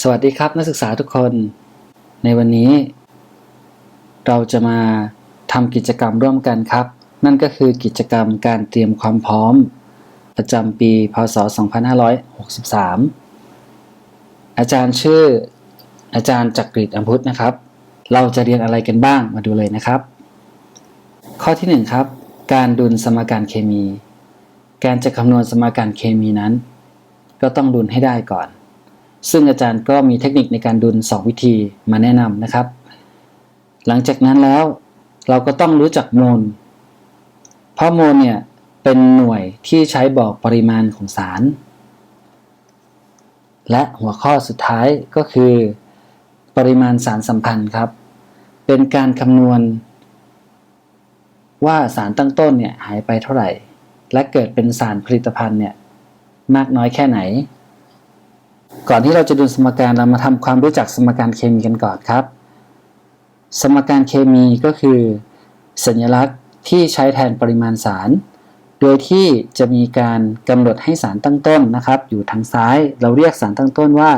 สวัสดีครับนักศึกษาทุกคน ในวันนี้ เราจะมาทำกิจกรรมร่วมกันครับ นั่นก็คือกิจกรรมการเตรียมความพร้อม ประจำปีพศ 2563 อาจารย์ชื่ออาจารย์จักริดอัมพุทธนะครับ เราจะเรียนอะไรกันบ้างมาดูเลยนะครับ ข้อที่ 1 ครับ การดุลสมการเคมี การจะคำนวณสมการเคมีนั้น ก็ต้องดุลให้ได้ก่อน ซึ่งอาจารย์ก็มีเทคนิคในการดุล 2 วิธีมาแนะนำนะครับ หลังจากนั้นแล้วเราก็ต้องรู้จักโมล เพราะโมลเนี่ยเป็นหน่วยที่ใช้บอกปริมาณของสาร และหัวข้อสุดท้ายก็คือ ปริมาณสารสัมพันธ์ครับ เป็นการคำนวณ ว่าสารตั้งต้นเนี่ยหายไปเท่าไหร่ และเกิดเป็นสารผลิตภัณฑ์เนี่ยมากน้อยแค่ไหน ก่อนที่เราจะดูสมการเรามาทำความรู้จักสมการเคมีกันก่อนครับ สมการเคมีก็คือ สัญลักษณ์ที่ใช้แทนปริมาณสาร โดยที่จะมีการกำหนดให้สารตั้งต้นนะครับ อยู่ทางซ้ายเราเรียกสารตั้งต้นว่า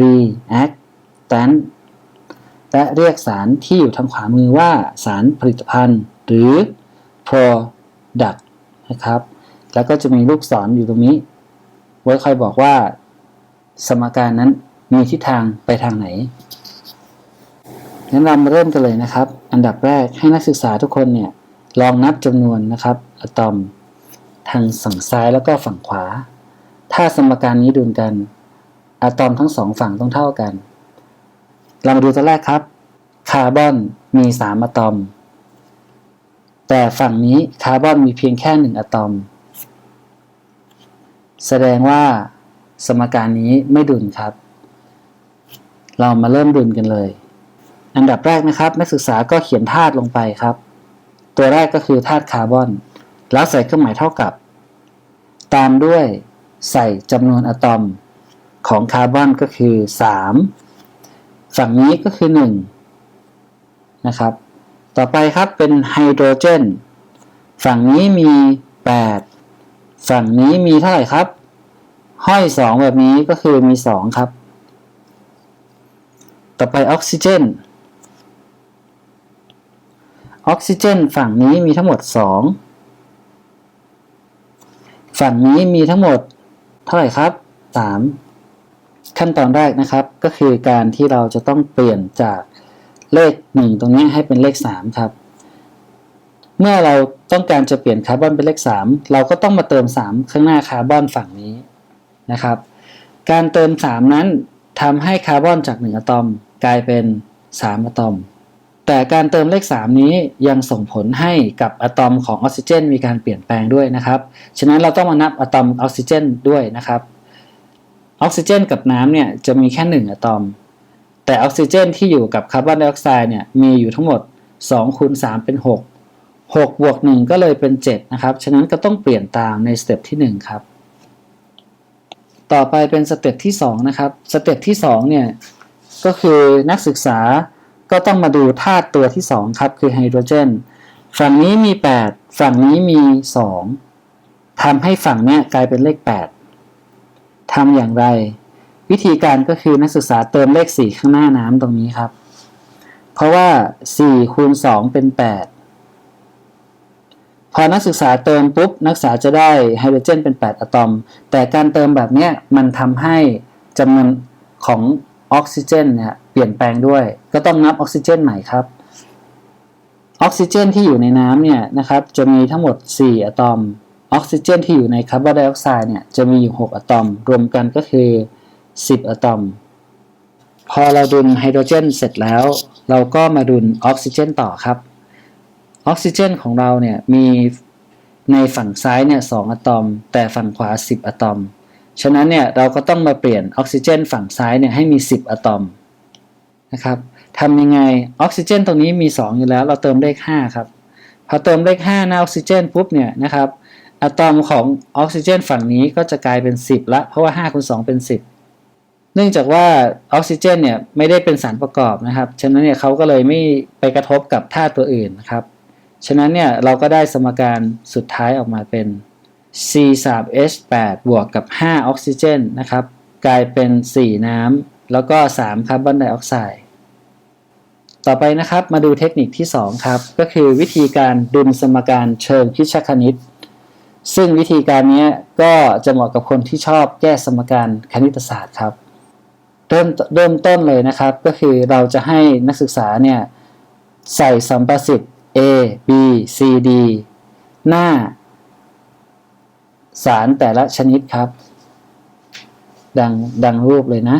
reactant และเรียกสารที่อยู่ทางขวามือว่าสารผลิตภัณฑ์ หรือ product นะครับ แล้วก็จะมีลูกศรออยู่ตรงนี้ ไว้คอยบอกว่า สมการนั้นมีทิศทางไปทางไหนงั้นเรามาเริ่มกันเลยนะครับ อันดับแรกให้นักศึกษาทุกคนเนี่ยลองนับจำนวนนะครับอะตอมทางฝั่งซ้ายแล้วก็ฝั่งขวา ถ้าสมการนี้ดุลกันอะตอมทั้งสองฝั่งต้องเท่ากัน เรามาดูตัวแรกครับ คาร์บอนมี3อะตอม แต่ฝั่งนี้คาร์บอนมีเพียงแค่1อะตอม แสดงว่า สมการนี้ไม่ดุลครับ เรามาเริ่มดุลกันเลย อันดับแรกนะครับ นักศึกษาก็เขียนธาตุลงไปครับ ตัวแรกก็คือธาตุคาร์บอน แล้วใส่เครื่องหมายเท่ากับ ตามด้วยใส่จำนวนอะตอมของคาร์บอนก็คือ 3 ฝั่งนี้ก็คือ 1 นะครับ ต่อไปครับเป็นไฮโดรเจน ฝั่งนี้มี 8 ฝั่งนี้มีเท่าไหร่ครับ ห้อย 2 แบบนี้ก็คือมี 2 ครับ ต่อไปออกซิเจน ออกซิเจนฝั่งนี้มีทั้งหมด 2 ฝั่งนี้มีทั้งหมดเท่าไหร่ครับ 3 ขั้นตอนแรกนะครับก็คือการที่เราจะต้องเปลี่ยนจากเลข 1 ตรงนี้ให้เป็นเลข 3 ครับ เมื่อเราต้องการจะเปลี่ยนคาร์บอนเป็นเลข 3 เราก็ต้องมาเติม 3 ข้างหน้าคาร์บอนฝั่งนี้ นะครับ การเติม 3 นั้นทำให้คาร์บอนจาก 1 อะตอม กลายเป็น 3 อะตอม แต่การเติมเลข 3 นี้ยังส่งผลให้กับอะตอมของออกซิเจน มีการเปลี่ยนแปลงด้วยนะครับ ฉะนั้นเราต้องมานับอะตอมออกซิเจนด้วยนะครับ ออกซิเจน กับน้ำเนี่ยจะมีแค่ 1 อะตอม แต่ออกซิเจน ที่อยู่กับคาร์บอนไดออกไซด์เนี่ยมีอยู่ทั้งหมด2คูณ3เป็น 6 6บวก1ก็เลยเป็น 7 นะครับ ฉะนั้นก็ต้องเปลี่ยนตามในสเต็ปที่ 1 ครับ ต่อไปเป็นสเต็ปที่2นะครับสเต็ปที่2เนี่ยก็คือนักศึกษาก็ต้องมาดูธาตุตัวที่ 2 ครับ คือไฮโดรเจน ฝั่งนี้มี 8 ฝั่งนี้มี 2ทำให้ฝั่งเนี้ยกลายเป็นเลข 8ทำอย่างไร วิธีการก็คือนักศึกษาเติมเลข 4 ข้างหน้าน้ำตรงนี้ครับ เพราะว่า4คูณ2เป็น 8 พอนักศึกษาเติมปุ๊บนักศึกษาจะได้ไฮโดรเจนเป็น 8 อะตอม แต่การเติมแบบนี้มันทำให้จำนวนของออกซิเจนเนี่ยเปลี่ยนแปลงด้วย ก็ต้องนับออกซิเจนใหม่ครับออกซิเจนที่อยู่ในน้ำเนี่ยนะครับจะมีทั้งหมด 4 อะตอม ออกซิเจนที่อยู่ในคาร์บอนไดออกไซด์เนี่ยจะมีอยู่ 6 อะตอม รวมกันก็คือ 10 อะตอม พอเราดุลไฮโดรเจนเสร็จแล้ว เราก็มาดุลออกซิเจนต่อครับ ออกซิเจนของเราเนี่ยมีในฝั่งซ้ายเนี่ย2อะตอม แต่ฝั่งขวา 10 อะตอม ฉะนั้นเนี่ยเราก็ต้องมาเปลี่ยนออกซิเจน ฝั่งซ้ายเนี่ยให้มี 10 อะตอมนะครับทำยังไงออกซิเจนตรงนี้มี 2 อยู่แล้ว เราเติมเลข5ครับพอเติมเลข5หน้าออกซิเจนปุ๊บเนี่ยนะครับอะตอมของออกซิเจน ฝั่งนี้ก็จะกลายเป็น 10 ละ เพราะว่า5คูณ2เป็น 10 เนื่องจากว่าออกซิเจนเนี่ยไม่ได้เป็นสารประกอบนะครับ ฉะนั้นเนี่ยเขาก็เลยไม่ไปกระทบกับธาตุตัวอื่นนะครับ ฉะนั้นเนี่ยเราก็ได้สมการสุดท้ายออกมาเป็น C 3 H 8บวกกับ 5 ออกซิเจนนะครับ กลายเป็น 4 น้ำแล้วก็ 3 คาร์บอนไดออกไซด์ต่อไปนะครับมาดูเทคนิคที่ 2 ครับ ก็คือวิธีการดุลสมการเชิงคิดคณิต ซึ่งวิธีการนี้ก็จะเหมาะกับคนที่ชอบแก้สมการคณิตศาสตร์ครับ เริ่มเริ่มต้นเลยนะครับ ก็คือเราจะให้นักศึกษาเนี่ยใส่สัมประสิทธิ์ A B C D หน้า สารแต่ละชนิดครับ ดังดังรูปเลยนะ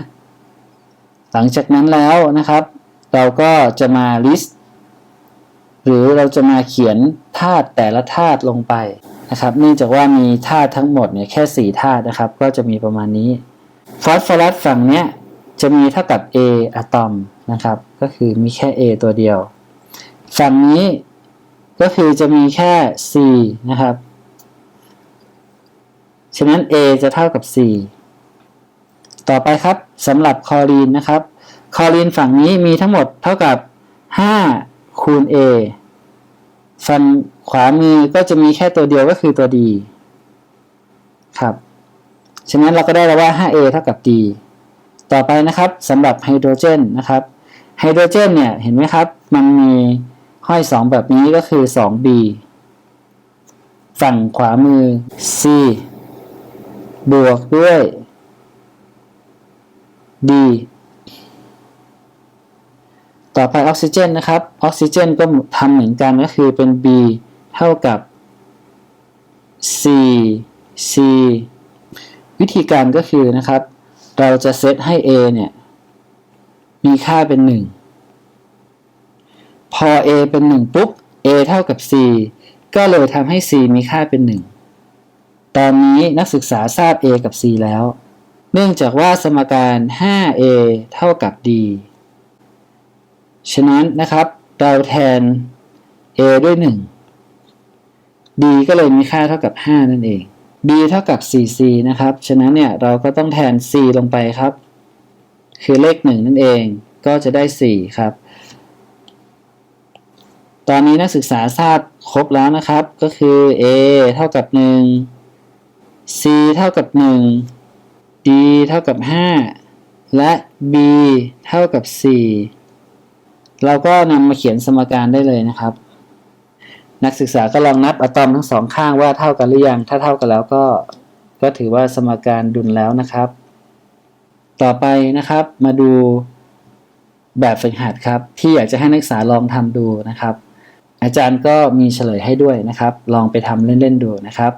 หลังจากนั้นแล้วนะครับ เราก็จะมา list หรือเราจะมาเขียนธาตุแต่ละธาตุลงไปนะครับเนื่องจากว่ามีธาตุทั้งหมดเนี่ยแค่4ธาตุนะครับ ก็จะมีประมาณนี้ฟอสฟอรัสฝั่งเนี้ยจะมีเท่ากับ A อะตอมนะครับ ก็คือมีแค่ A ตัวเดียว ฝั่งนี้ก็คือจะมีแค่ C นะครับ ฉะนั้น A จะเท่ากับ C ต่อไปครับสำหรับคลอรีนนะครับคลอรีนฝั่งนี้มีทั้งหมดเท่ากับ 5 คูณ A ฝั่งขวามือก็จะมีแค่ตัวเดียวก็คือตัว D ครับ ฉะนั้นเราก็ได้แล้วว่า 5A เท่ากับ D ต่อไปนะครับสำหรับไฮโดรเจนนะครับ ไฮโดรเจนเนี่ยเห็นไหมครับ มันมี ห้อย 2 แบบนี้ก็คือ 2B ฝั่งขวามือ C บวกด้วย D ต่อไปออกซิเจนนะครับ ออกซิเจนก็ทำเหมือนกันก็คือเป็น B เท่ากับ C C วิธีการก็คือนะครับ เราจะเซตให้ A เนี่ย มีค่าเป็น 1 พอ A เป็น 1 ปุ๊บ A เท่ากับ C ก็เลยทำให้ C มีค่าเป็น 1 ตอนนี้นักศึกษาทราบ A กับ C แล้ว เนื่องจากว่าสมการ 5A เท่ากับ D ฉะนั้นนะครับ เราแทน a ด้วย 1 d ก็เลยมีค่าเท่ากับ 5 นั่นเอง b เท่ากับ 4c นะครับ ฉะนั้นเนี่ยเราก็ต้องแทน c ลงไปครับ คือเลข 1 นั่นเอง ก็จะได้ 4 ครับ ตอนนี้นักศึกษาทราบครบแล้วนะครับ ก็คือ a เท่ากับ 1 c เท่ากับ 1 d เท่ากับ 5 และ b เท่ากับ 4 เราก็นำมาเขียนสมการได้เลยนะครับ นักศึกษาก็ลองนับอะตอมทั้งสองข้างว่าเท่ากันหรือยัง ถ้าเท่ากันแล้วก็ ก็ถือว่าสมการดุลแล้วนะครับ ต่อไปนะครับมาดูแบบฝึกหัดครับ ที่อยากจะให้นักศึกษาลองทำดูนะครับ อาจารย์ก็มีเฉลยให้ด้วยนะครับ ลองไปทำเล่นๆดูนะครับ